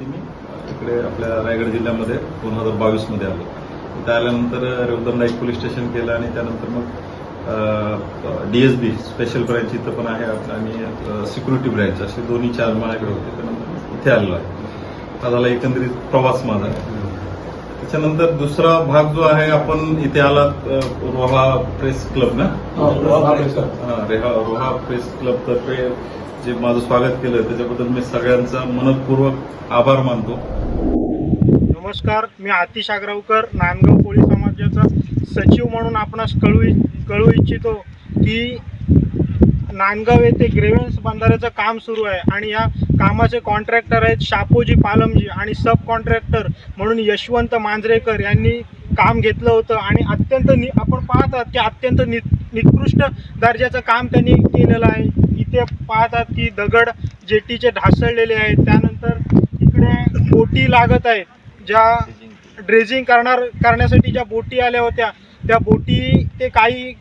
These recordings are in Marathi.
आपल्या रायगड जिल्ह्यामध्ये दोन हजार बावीसमध्ये आलो. तिथे आल्यानंतर रेवदर नाईक पोलीस स्टेशन केलं आणि त्यानंतर मग डीएसबी स्पेशल ब्रँच इथं पण आहे आणि सिक्युरिटी ब्रँच असे दोन्ही चार माझ्याकडे होते. त्यानंतर इथे आलेलो आहे. हा झाला एकंदरीत प्रवास माझा. त्याच्यानंतर दुसरा भाग जो आहे आपण इथे आलात अ, रोहा प्रेस क्लब ना? हा रेहा रोहा प्रेस क्लब तर्फे जे माझं स्वागत केलं त्याच्याबद्दल मी सगळ्यांचा मनपूर्वक आभार मानतो. नमस्कार मी आतिश आग्रावकर नांदगाव कोळी समाजाचा सचिव म्हणून आपणास कळू इ- कळू इच्छितो की नांदगाव येथे ग्रेव्हन्स बंधाऱ्याचं काम सुरू आहे आणि या कामाचे कॉन्ट्रॅक्टर आहेत शापोजी पालमजी आणि सब कॉन्ट्रॅक्टर म्हणून यशवंत मांजरेकर यांनी काम घेतलं होतं आणि अत्यंत नि आपण पाहतात की अत्यंत नि निकृष्ट दर्जाचं काम त्यांनी केलेलं आहे. इथे पाहतात की दगड जेटीचे ढासळलेले आहेत. त्यानंतर इकडे बोटी लागत आहेत. ज्या ड्रेजिंग करणार करण्यासाठी ज्या बोटी आल्या होत्या त्या बोटी ते काही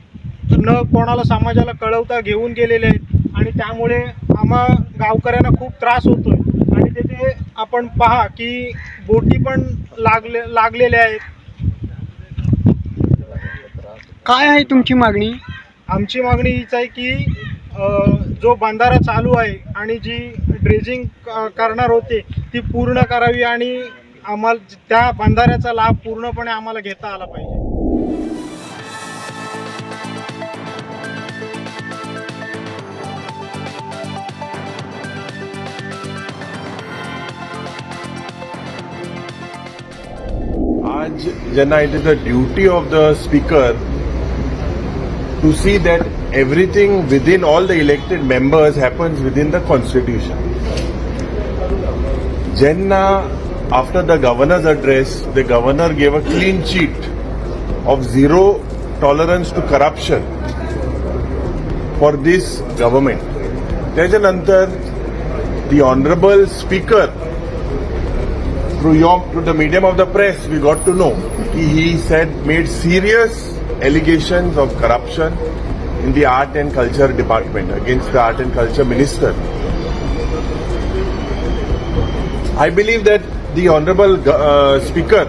न कोणाला समाजाला कळवता घेऊन गेलेले आहेत. आणि त्यामुळे आम्हा गावकऱ्यांना खूप त्रास होतोय. आणि तिथे आपण पहा की बोटी पण लागले लागलेल्या आहेत. काय आहे तुमची मागणी? आमची मागणी हीच आहे की जो बंधारा चालू आहे आणि जी ड्रेजिंग क- करणार होते ती पूर्ण करावी आणि आम्हाला त्या बंधाऱ्याचा लाभ पूर्णपणे आम्हाला घेता आला पाहिजे. आज ज्यांना it is the duty of the speaker to see that everything within all the elected members happens within the constitution जेन्ना after the governor's address the governor gave a clean chit of zero tolerance to corruption for this government त्याच्यानंतर the honourable speaker through your through the medium of the press we got to know. He, said made serious allegations of corruption in the art and culture department against the art and culture minister. I believe that the honorable uh, speaker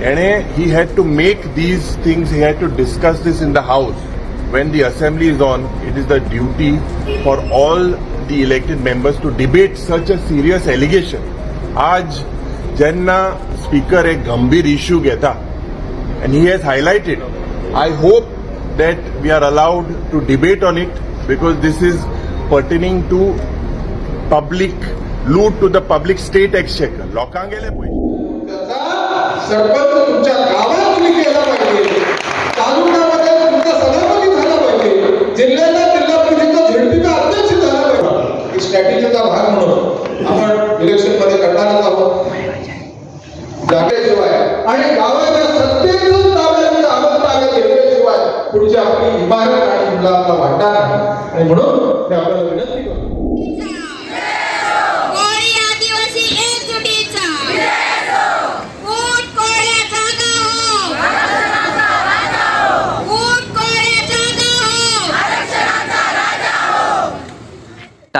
and he had to make these things he had to discuss this in the house. When the assembly is on it is the duty for all the elected members to debate such a serious allegation. आज जेन्ना स्पीकर एक गंभीर इश्यू घेता and he has highlighted I hope that we are allowed to debate on it because this is pertaining to public loot to the public state exchequer लोक गेले पे स्ट्रॅटेजीचा भाग म्हणून. जागेशिवाय. आणि गावाच्या सत्तेतून ताब्यात आलं ताब्यात घेतल्याशिवाय पुढची आपली इमारत आणि मुला आपला वाटणार नाही. आणि म्हणून मी आपल्याला विनंती करतो.